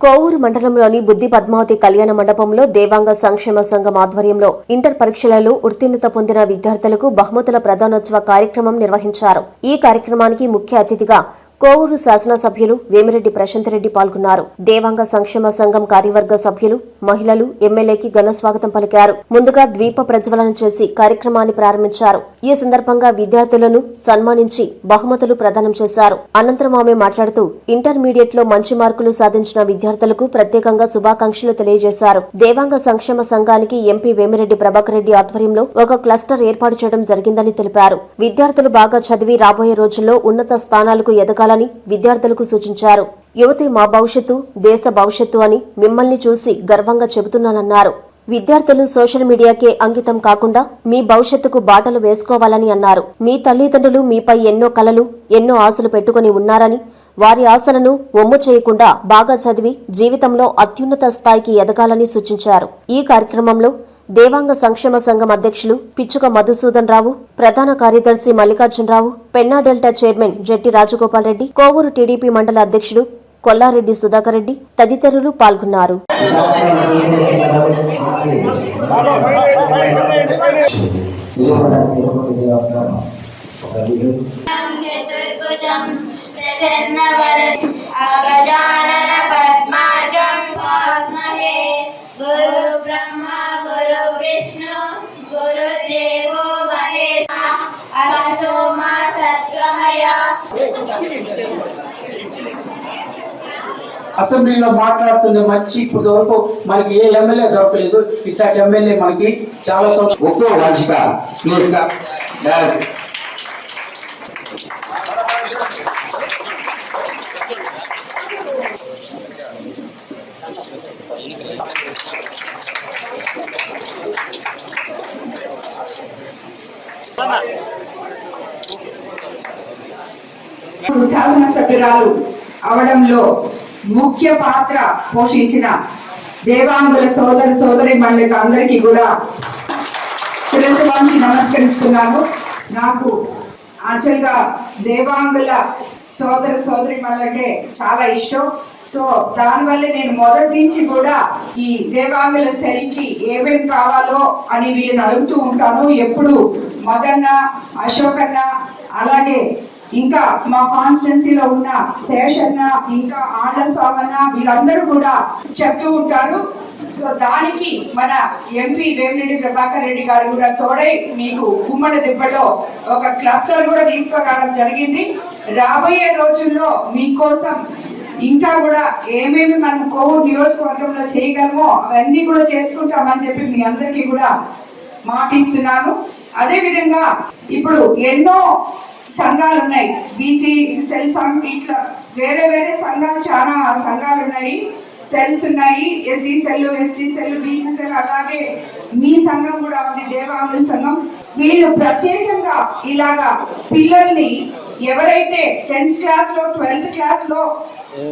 కోవూరు మండలంలోని బుద్ధి పద్మావతి కళ్యాణ మండపంలో దేవాంగ సంక్షేమ సంఘం ఆధ్వర్యంలో ఇంటర్ పరీక్షలలో ఉత్తీర్ణత పొందిన విద్యార్థులకు బహుమతుల ప్రదానోత్సవ కార్యక్రమం నిర్వహించారు. ఈ కార్యక్రమానికి ముఖ్య అతిథిగా కోవూరు శాసనసభ్యులు వేమిరెడ్డి ప్రశాంతరెడ్డి పాల్గొన్నారు. దేవాంగ సంక్షేమ సంఘం కార్యవర్గ సభ్యులు మహిళలు ఎమ్మెల్యేకి ఘన స్వాగతం పలికారు. ముందుగా ద్వీప ప్రజ్వలన చేసి కార్యక్రమాన్ని ప్రారంభించారు. ఈ సందర్భంగా విద్యార్థులను సన్మానించి బహుమతులు ప్రదానం చేశారు. అనంతరం ఆమె మాట్లాడుతూ ఇంటర్మీడియట్లో మంచి మార్కులు సాధించిన విద్యార్థులకు ప్రత్యేకంగా శుభాకాంక్షలు తెలియజేశారు. దేవాంగ సంక్షేమ సంఘానికి ఎంపీ వేమిరెడ్డి ప్రభాకర్ రెడ్డి ఆధ్వర్యంలో ఒక క్లస్టర్ ఏర్పాటు చేయడం జరిగిందని తెలిపారు. విద్యార్థులు బాగా చదివి రాబోయే రోజుల్లో ఉన్నత స్థానాలకు చేయాలని విద్యార్థులకు సూచించారు. యువతి మా భవిష్యత్తు దేశ భవిష్యత్తు అని మిమ్మల్ని చూసి గర్వంగా చెబుతున్నానన్నారు. విద్యార్థులు సోషల్ మీడియాకే అంకితం కాకుండా మీ భవిష్యత్తుకు బాటలు వేసుకోవాలని అన్నారు. మీ తల్లిదండ్రులు మీపై ఎన్నో కలలు ఎన్నో ఆశలు పెట్టుకుని ఉన్నారని వారి ఆశలను ఒమ్ము చేయకుండా బాగా చదివి జీవితంలో అత్యున్నత స్థాయికి ఎదగాలని సూచించారు. ఈ కార్యక్రమంలో దేవాంగ సంక్షేమ సంఘం అధ్యక్షులు పిచ్చుక మధుసూదన్ రావు ప్రధాన కార్యదర్శి Mallikarjunarao Penna delta chairman Jatti Rajagopal Reddy Kovur TDP మండల అధ్యక్షుడు కొల్లారెడ్డి సుధాకర్ రెడ్డి తదితరులు పాల్గొన్నారు. చతుర్భుజం అసెంబ్లీలో మాట్లాడుతున్న మంచి ఇప్పటి వరకు మనకి ఏ ఎమ్మెల్యే దొరకలేదు. ఇట్లాంటి ఎమ్మెల్యే మనకి చాలా సంతోషం ఒక్కో వంచిక ప్లీజ్. సభ్యురాలు అవడంలో ముఖ్య పాత్ర పోషించిన దేవాంగుల సోదర సోదరి మళ్ళకి అందరికీ కూడా శిరస్సు నమస్కరిస్తున్నాను. నాకు యాక్చువల్గా దేవాంగుల సోదరి సోదరి మళ్ళంటే చాలా ఇష్టం. సో దానివల్ల నేను మొదటి నుంచి కూడా ఈ దేవాంగుల సెల్కి ఏమేమి కావాలో అని వీళ్ళని అడుగుతూ ఉంటాను. ఎప్పుడు మదన్న అశోకన్న అలాగే ఇంకా మా కాన్స్టిట్యున్సీలో ఉన్న శేషన్న ఇంకా ఆళ్ళ స్వామన్న వీళ్ళందరూ కూడా చెప్తూ ఉంటారు. సో దానికి మన ఎంపీ వేమిరెడ్డి ప్రభాకర్ రెడ్డి గారు కూడా తోడై మీకు గుమ్మల దెబ్బలో ఒక క్లస్టర్ కూడా తీసుకురావడం జరిగింది. రాబోయే రోజుల్లో మీకోసం ఇంకా కూడా ఏమేమి మనం కోవూరు నియోజకవర్గంలో చేయగలమో అవన్నీ కూడా చేసుకుంటామని చెప్పి మీ అందరికీ కూడా మాటిస్తున్నాను. అదేవిధంగా ఇప్పుడు ఎన్నో సంఘాలు ఉన్నాయి బీసీ సెల్ సంఘం ఇట్లా వేరే వేరే సంఘాలు చాలా సంఘాలు ఉన్నాయి సెల్స్ ఉన్నాయి. SC cell ST cell BC cell అలాగే మీ సంఘం కూడా ఉంది దేవాంగుల సంఘం. వీళ్ళు ప్రత్యేకంగా ఇలాగా పిల్లల్ని ఎవరైతే టెన్త్ క్లాస్లో ట్వెల్త్ క్లాస్లో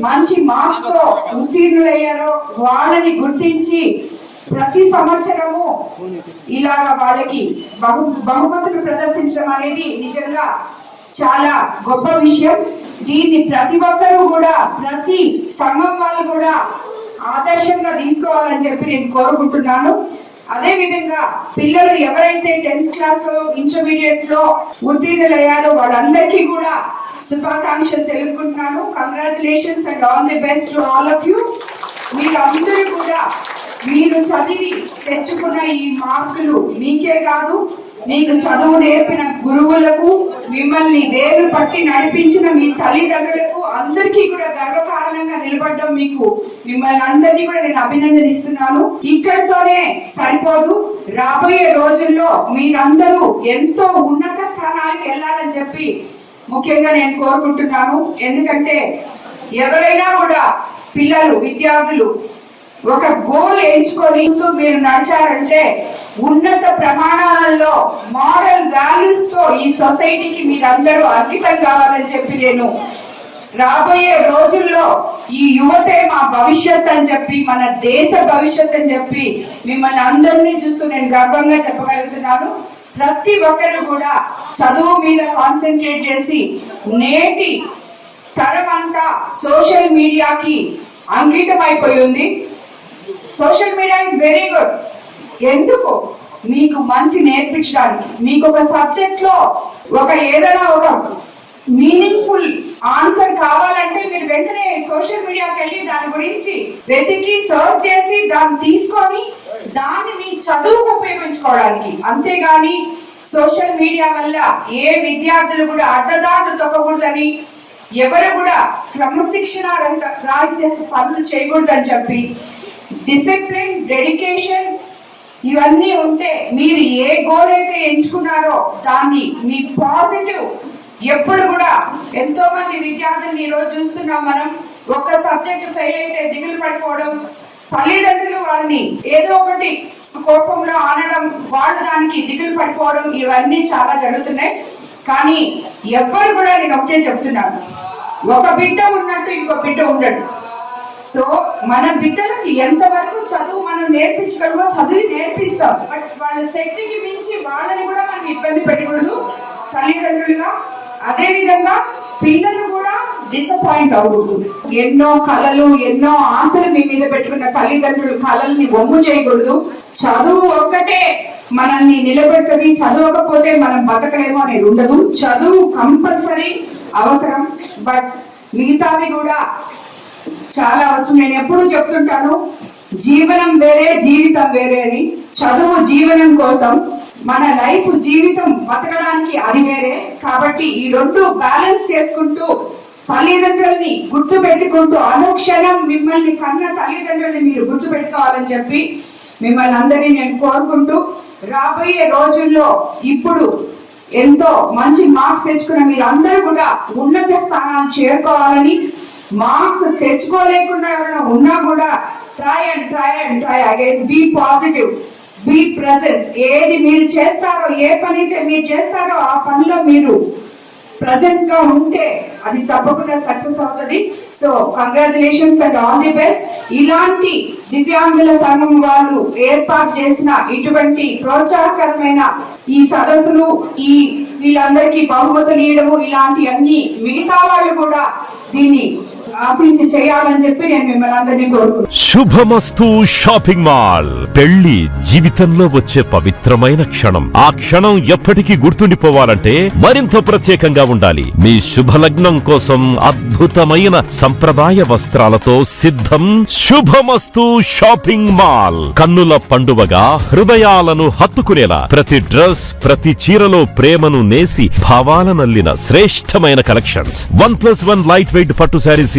మంచి మార్క్స్తో ఉత్తీర్ణులయ్యారో వాళ్ళని గుర్తించి ప్రతి సంవత్సరము ఇలా వాళ్ళకి బహు బహుమతులు ప్రదర్శించడం అనేది నిజంగా చాలా గొప్ప విషయం. దీన్ని ప్రతి ఒక్కరూ కూడా ప్రతి సంఘం వాళ్ళు కూడా ఆదర్శంగా తీసుకోవాలని చెప్పి నేను కోరుకుంటున్నాను. అదే విధంగా పిల్లలు ఎవరైతే టెన్త్ క్లాస్లో ఇంటర్మీడియట్లో ఉత్తీర్ణులయ్యారో వాళ్ళందరికీ కూడా శుభాకాంక్షలు తెలుపుకుంటున్నాను. Congratulations and all the best to all of you మీరందరూ కూడా మీరు చదివి తెచ్చుకున్న ఈ మార్కులు మీకే కాదు మీకు చదువు నేర్పిన గురువులకు మిమ్మల్ని వేరు పట్టి నడిపించిన మీ తల్లిదండ్రులకు అందరికీ కూడా గర్వకారణంగా నిలబడడం మీకు మిమ్మల్ని అందరినీ కూడా నేను అభినందనిస్తున్నాను. ఇక్కడితోనే సరిపోదు. రాబోయే రోజుల్లో మీరందరూ ఎంతో ఉన్నత స్థానాలకు వెళ్ళాలని చెప్పి ముఖ్యంగా నేను కోరుకుంటున్నాను. ఎందుకంటే ఎవరైనా కూడా పిల్లలు విద్యార్థులు ఒక గోల్ ఎంచుకొని మీరు నడిచారంటే ఉన్నత ప్రమాణాలలో మారల్ వాల్యూస్తో ఈ సొసైటీకి మీరందరూ అంకితం కావాలని చెప్పి నేను రాబోయే రోజుల్లో ఈ యువతే మా భవిష్యత్ అని చెప్పి మన దేశ భవిష్యత్ అని చెప్పి మిమ్మల్ని అందరినీ చూస్తూ నేను గర్వంగా చెప్పగలుగుతున్నాను. ప్రతి ఒక్కరు కూడా చదువు మీద కాన్సన్ట్రేట్ చేసి నేటి తరం అంతా సోషల్ మీడియాకి అంకితం అయిపోయి ఉంది social media is very good. ఎందుకు? మీకు మంచి నేర్పించడానికి. మీకు ఒక సబ్జెక్ట్లో ఒక ఏదైనా ఒక మీనింగ్ఫుల్ ఆన్సర్ కావాలంటే మీరు వెంటనే సోషల్ మీడియాకి వెళ్ళి దాని గురించి వెతికి సర్చ్ చేసి దాన్ని తీసుకొని దాన్ని మీ చదువుకు ఉపయోగించుకోవడానికి. అంతేగాని సోషల్ మీడియా వల్ల ఏ విద్యార్థులు కూడా అడ్డదారులు తొక్కకూడదని ఎవరు కూడా క్రమశిక్షణ రహిత రాహిత్య పనులు చేయకూడదని చెప్పి డిసిప్లిన్ డెడికేషన్ ఇవన్నీ ఉంటే మీరు ఏ గోల్ అయితే ఎంచుకున్నారో దాన్ని మీ పాజిటివ్ ఎప్పుడు కూడా ఎంతో మంది విద్యార్థులను ఈరోజు రోజు చూస్తున్నాం మనం. ఒక్క సబ్జెక్ట్ ఫెయిల్ అయితే దిగులు పడిపోవడం తల్లిదండ్రులు వాళ్ళని ఏదో ఒకటి కోపంలో ఆనడం వాళ్ళు దానికి దిగులు పడిపోవడం ఇవన్నీ చాలా జరుగుతున్నాయి. కానీ ఎవ్వరు కూడా నేను ఒకటే చెప్తున్నాను. ఒక బిడ్డ ఉన్నట్టు ఇంకో బిడ్డ ఉండడు. సో మన బిడ్డలకి ఎంతవరకు చదువు మనం నేర్పించగలమో చదువు నేర్పిస్తాం. బట్ వాళ్ళ శక్తికి మించి వాళ్ళని కూడా మనం ఇబ్బంది పెట్టకూడదు. తల్లిదండ్రులుగా అదే విధంగా పిల్లలు కూడా డిసప్పాయింట్ అవ్వకూడదు ఎన్నో కళలు ఎన్నో ఆశలు మీ మీద పెట్టుకున్న తల్లిదండ్రులు కళల్ని బొమ్ము చేయకూడదు. చదువు ఒక్కటే మనల్ని నిలబెడుతుంది. చదవకపోతే మనం బతకలేమో అనేది ఉండదు. చదువు కంపల్సరీ అవసరం. బట్ మిగతావి కూడా చాలా అవసరం. నేను ఎప్పుడు చెప్తుంటాను జీవనం వేరే జీవితం వేరే అని. చదువు జీవనం కోసం మన లైఫ్ జీవితం బతకడానికి అది వేరే. కాబట్టి ఈ రెండు బ్యాలెన్స్ చేసుకుంటూ తల్లిదండ్రుల్ని గుర్తు పెట్టుకుంటూ అనుక్షణం మిమ్మల్ని కన్న తల్లిదండ్రుల్ని మీరు గుర్తు పెట్టుకోవాలని చెప్పి మిమ్మల్ని అందరినీ నేను కోరుకుంటూ రాబోయే రోజుల్లో ఇప్పుడు ఎంతో మంచి మార్క్స్ తెచ్చుకున్న మీరు అందరూ కూడా ఉన్నత స్థానాలు చేరుకోవాలని మార్క్స్ తెచ్చుకోలేకుండా ఎవరైనా ఉన్నా కూడా try and try and try again be positive be presence ఏది మీరు చేస్తారో ఏ పని అయితే మీరు చేస్తారో ఆ పనిలో మీరు ప్రజెంట్గా ఉంటే అది తప్పకుండా సక్సెస్ అవుతుంది. So congratulations and all the best ఇలాంటి దివ్యాంగుల సంఘం వాళ్ళు ఏర్పాటు చేసిన ఇటువంటి ప్రోత్సాహకరమైన ఈ సదస్సులు ఈ వీళ్ళందరికీ బహుమతులు ఇవ్వడము ఇలాంటి అన్ని మిగతా వాళ్ళు కూడా దీన్ని ఆశించి చేయాలని చెప్పి నేను మిమ్మల్ని అందరినీ కోరుకుంటున్నాను. శుభమస్తు షాపింగ్ మాల్. పెళ్ళి జీవితంలో వచ్చే పవిత్రమైన క్షణం. ఆ క్షణం ఎప్పటికీ గుర్తుండిపోవాలంటే మరింత ప్రత్యేకంగా ఉండాలి. మీ శుభలగ్నం కోసం అద్భుతమైన సంప్రదాయ వస్త్రాలతో సిద్ధం శుభమస్తు షాపింగ్ మాల్. కన్నుల పండువగా హృదయాలను హత్తుకునేలా ప్రతి డ్రెస్ ప్రతి చీరలో ప్రేమను నేసి భావాలనల్లిన శ్రేష్టమైన collections. One plus one light weight పట్టు శారీస్